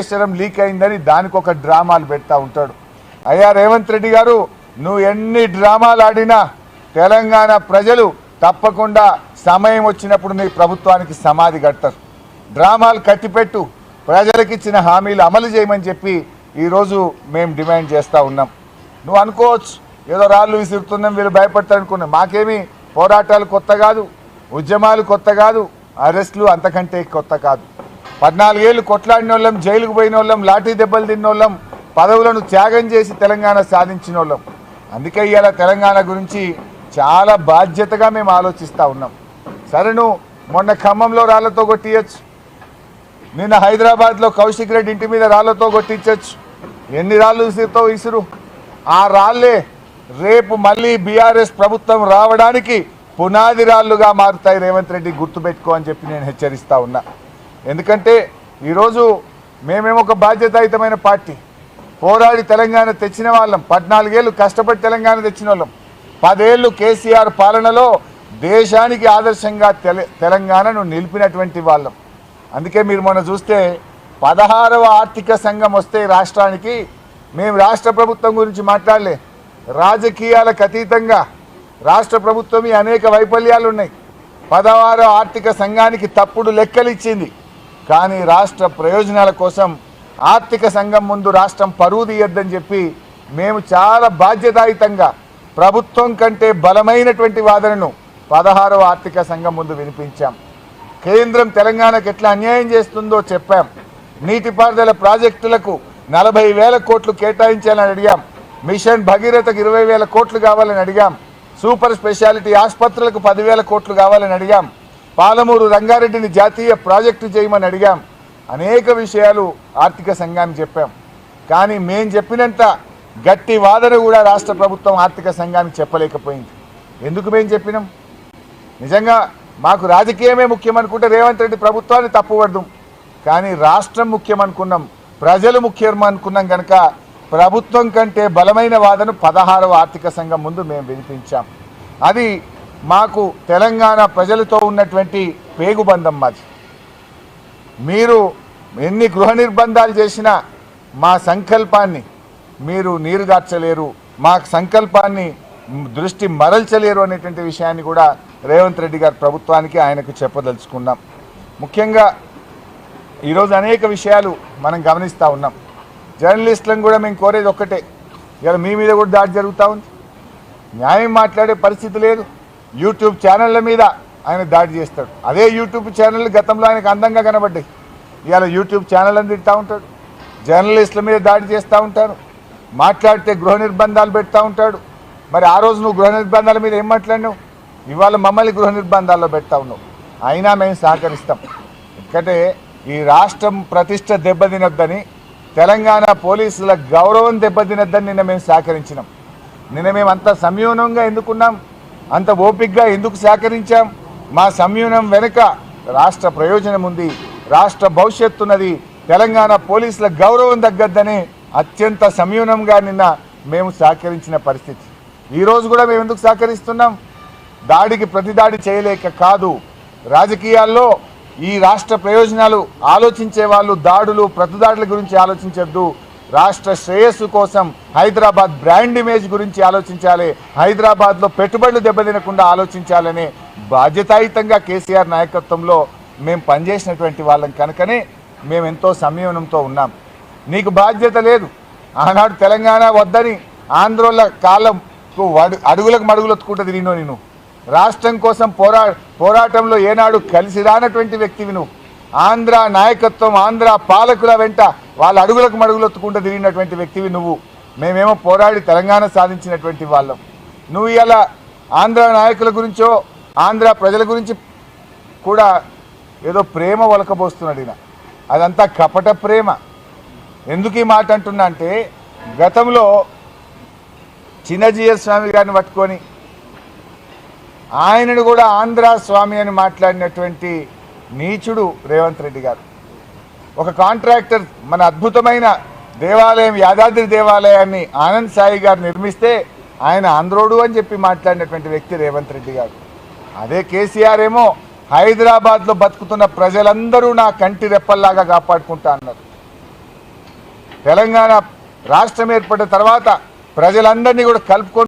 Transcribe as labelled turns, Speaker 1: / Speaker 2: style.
Speaker 1: Kaleshwaram leak అయిందని దానికి ఒక డ్రామాలు పెడతా ఉంటాడు. అయ్యా రేవంత్ రెడ్డి గారు నువ్వు ఎన్ని డ్రామాలు ఆడినా తెలంగాణ ప్రజలు తప్పకుండా సమయం వచ్చినప్పుడు నీ ప్రభుత్వానికి సమాధి కడతారు. డ్రామాలు కట్టిపెట్టు ప్రజలకు ఇచ్చిన హామీలు అమలు చేయమని చెప్పి ఈరోజు మేము డిమాండ్ చేస్తూ ఉన్నాం. నువ్వు అనుకోవచ్చు ఏదో రాళ్ళు విసురుతున్నాం వీళ్ళు భయపడతారు అనుకున్నాం మాకేమి పోరాటాలు కొత్త కాదు ఉద్యమాలు కొత్త కాదు అరెస్టులు అంతకంటే కొత్త కాదు. పద్నాలుగేళ్ళు కొట్లాడిన వాళ్ళం జైలుకు పోయిన వాళ్ళం లాఠీ దెబ్బలు తిన్న వాళ్ళం పదవులను త్యాగం చేసి తెలంగాణ సాధించిన వాళ్ళం అందుకే ఇవాళ తెలంగాణ గురించి చాలా బాధ్యతగా మేము ఆలోచిస్తూ ఉన్నాం. సరే నువ్వు మొన్న ఖమ్మంలో రాళ్ళతో కొట్టియచ్చు. నిన్న హైదరాబాద్లో కౌశిక్ రెడ్డి ఇంటి మీద రాళ్ళతో కొట్టించవచ్చు ఎన్ని రాళ్ళు విసిరుతో విసురు ఆ రాళ్ళే రేపు మళ్ళీ బీఆర్ఎస్ ప్రభుత్వం రావడానికి పునాది రాళ్ళుగా మారుతాయి రేవంత్ రెడ్డి గుర్తుపెట్టుకో అని చెప్పి నేను హెచ్చరిస్తా ఉన్నా. ఎందుకంటే ఈరోజు మేమేమో ఒక బాధ్యతాయుతమైన పార్టీ. పోరాడి తెలంగాణ తెచ్చిన వాళ్ళం. పద్నాలుగేళ్ళు కష్టపడి తెలంగాణ తెచ్చిన వాళ్ళం. పదేళ్ళు కేసీఆర్ పాలనలో దేశానికి ఆదర్శంగా తెల తెలంగాణను నిలిపినటువంటి వాళ్ళం. అందుకే మీరు మొన్న చూస్తే పదహారవ ఆర్థిక సంఘం వస్తే రాష్ట్రానికి మేము రాష్ట్ర ప్రభుత్వం గురించి మాట్లాడలే. రాజకీయాలకు అతీతంగా రాష్ట్ర ప్రభుత్వం అనేక వైఫల్యాలు ఉన్నాయి పదహారవ ఆర్థిక సంఘానికి తప్పుడు లెక్కలు ఇచ్చింది కానీ రాష్ట్ర ప్రయోజనాల కోసం ఆర్థిక సంఘం ముందు రాష్ట్రం పరువు తీయద్దని చెప్పి మేము చాలా బాధ్యతాయుతంగా ప్రభుత్వం కంటే బలమైనటువంటి వాదనను పదహారవ ఆర్థిక సంఘం ముందు వినిపించాం. కేంద్రం తెలంగాణకు ఎట్లా అన్యాయం చేస్తుందో చెప్పాం. నీటిపారుదల ప్రాజెక్టులకు నలభై వేల కోట్లు కేటాయించాలని అడిగాం. మిషన్ భగీరథకు ఇరవై వేల కోట్లు కావాలని అడిగాం. సూపర్ స్పెషాలిటీ ఆసుపత్రులకు పదివేల కోట్లు కావాలని అడిగాం. పాలమూరు రంగారెడ్డిని జాతీయ ప్రాజెక్టు చేయమని అడిగాం. అనేక విషయాలు ఆర్థిక సంఘాన్ని చెప్పాం. కానీ మేం చెప్పినంత గట్టి వాదన కూడా రాష్ట్ర ప్రభుత్వం ఆర్థిక సంఘానికి చెప్పలేకపోయింది. ఎందుకు మేము చెప్పినాం? నిజంగా మాకు రాజకీయమే ముఖ్యం అనుకుంటే రేవంత్ రెడ్డి ప్రభుత్వాన్ని తప్పుపడదాం. కానీ రాష్ట్రం ముఖ్యం అనుకున్నాం. ప్రజలు ముఖ్యం అనుకున్నాం కనుక ప్రభుత్వం కంటే బలమైన వాదన పదహారవ ఆర్థిక సంఘం ముందు మేము వినిపించాం. అది మాకు తెలంగాణ ప్రజలతో ఉన్నటువంటి పేగుబంధం మాది. మీరు ఎన్ని గృహ నిర్బంధాలు చేసినా మా సంకల్పాన్ని మీరు నీరుగార్చలేరు మా సంకల్పాన్ని దృష్టి మరల్చలేరు అనేటువంటి విషయాన్ని కూడా రేవంత్ రెడ్డి గారి ప్రభుత్వానికి ఆయనకు చెప్పదలుచుకున్నాం. ముఖ్యంగా ఈరోజు అనేక విషయాలు మనం గమనిస్తూ ఉన్నాం. జర్నలిస్టులను కూడా మేము కోరేది ఒక్కటే ఇవాళ మీ మీద కూడా దాడి జరుగుతూ ఉంది. న్యాయం మాట్లాడే పరిస్థితి లేదు. యూట్యూబ్ ఛానళ్ళ మీద ఆయన దాడి చేస్తాడు. అదే యూట్యూబ్ ఛానల్ గతంలో ఆయనకు అందంగా కనబడ్డాయి. ఇవాళ యూట్యూబ్ ఛానల్ అని తింటూ ఉంటాడు. జర్నలిస్టుల మీద దాడి చేస్తూ ఉంటారు మాట్లాడితే గృహ నిర్బంధాలు పెడతా ఉంటాడు. మరి ఆ రోజు నువ్వు గృహ నిర్బంధాల మీద ఏం మాట్లాడినావు? ఇవాళ మమ్మల్ని గృహ నిర్బంధాల్లో పెడతా ఉన్నావు. అయినా మేము సహకరిస్తాం. ఎందుకంటే ఈ రాష్ట్రం ప్రతిష్ట దెబ్బతినొద్దని తెలంగాణ పోలీసుల గౌరవం దెబ్బతినొద్దని నిన్న మేము సహకరించినాం. నిన్న మేము అంత సంయూనంగా ఎందుకున్నాం అంత ఓపికగా ఎందుకు సహకరించాం మా సంయూనం వెనుక రాష్ట్ర ప్రయోజనం ఉంది. రాష్ట్ర భవిష్యత్తున్నది తెలంగాణ పోలీసుల గౌరవం తగ్గద్దని అత్యంత సంయూనంగా నిన్న మేము సహకరించిన పరిస్థితి. ఈరోజు కూడా మేము ఎందుకు సహకరిస్తున్నాం దాడికి ప్రతిదాడి చేయలేక కాదు. రాజకీయాల్లో ఈ రాష్ట్ర ప్రయోజనాలు ఆలోచించే వాళ్ళు దాడులు ప్రతిదాడుల గురించి ఆలోచించద్దు. రాష్ట్ర శ్రేయస్సు కోసం హైదరాబాద్ బ్రాండ్ ఇమేజ్ గురించి ఆలోచించాలి హైదరాబాద్లో పెట్టుబడులు దెబ్బతినకుండా ఆలోచించాలనే బాధ్యతాయుతంగా కేసీఆర్ నాయకత్వంలో మేము పనిచేసినటువంటి వాళ్ళం కనుకనే మేము ఎంతో సంయమనంతో ఉన్నాం. నీకు బాధ్యత లేదు. ఆనాడు తెలంగాణ వద్దని ఆంధ్రోళ్ళ కాలంకు వడు- అడుగులకు మడుగులొత్తుకుంటూ తిరిగినో నేను రాష్ట్రం కోసం పోరా పోరాటంలో ఏనాడు కలిసి రానటువంటి వ్యక్తివి నువ్వు. ఆంధ్ర నాయకత్వం ఆంధ్ర పాలకుల వెంట వాళ్ళ అడుగులకు మడుగులొత్తుకుంటూ తిరిగినటువంటి వ్యక్తివి నువ్వు. మేమేమో పోరాడి తెలంగాణ సాధించినటువంటి వాళ్ళం. నువ్వు ఇలా ఆంధ్ర నాయకుల గురించో ఆంధ్ర ప్రజల గురించి కూడా ఏదో ప్రేమ ఒలకబోస్తున్నాడు ఈయన. అదంతా కపట ప్రేమ. ఎందుకు ఈ మాట అంటున్నా అంటే గతంలో చిన్నజీయ స్వామి గారిని పట్టుకొని ఆయనను కూడా ఆంధ్ర స్వామి అని మాట్లాడినటువంటి నీచుడు రేవంత్ రెడ్డి గారు. ఒక కాంట్రాక్టర్ మన అద్భుతమైన దేవాలయం యాదాద్రి దేవాలయాన్ని ఆనంద్ సాయి గారు నిర్మిస్తే ఆయన ఆంధ్రోడు అని చెప్పి మాట్లాడినటువంటి వ్యక్తి రేవంత్ రెడ్డి గారు. అదే కేసీఆర్ ఏమో హైదరాబాద్లో బతుకుతున్న ప్రజలందరూ నా కంటి రెప్పల్లాగా కాపాడుకుంటా అన్నారు. తెలంగాణ రాష్ట్రం ఏర్పడిన తర్వాత ప్రజలందరినీ కూడా కలుపుకొని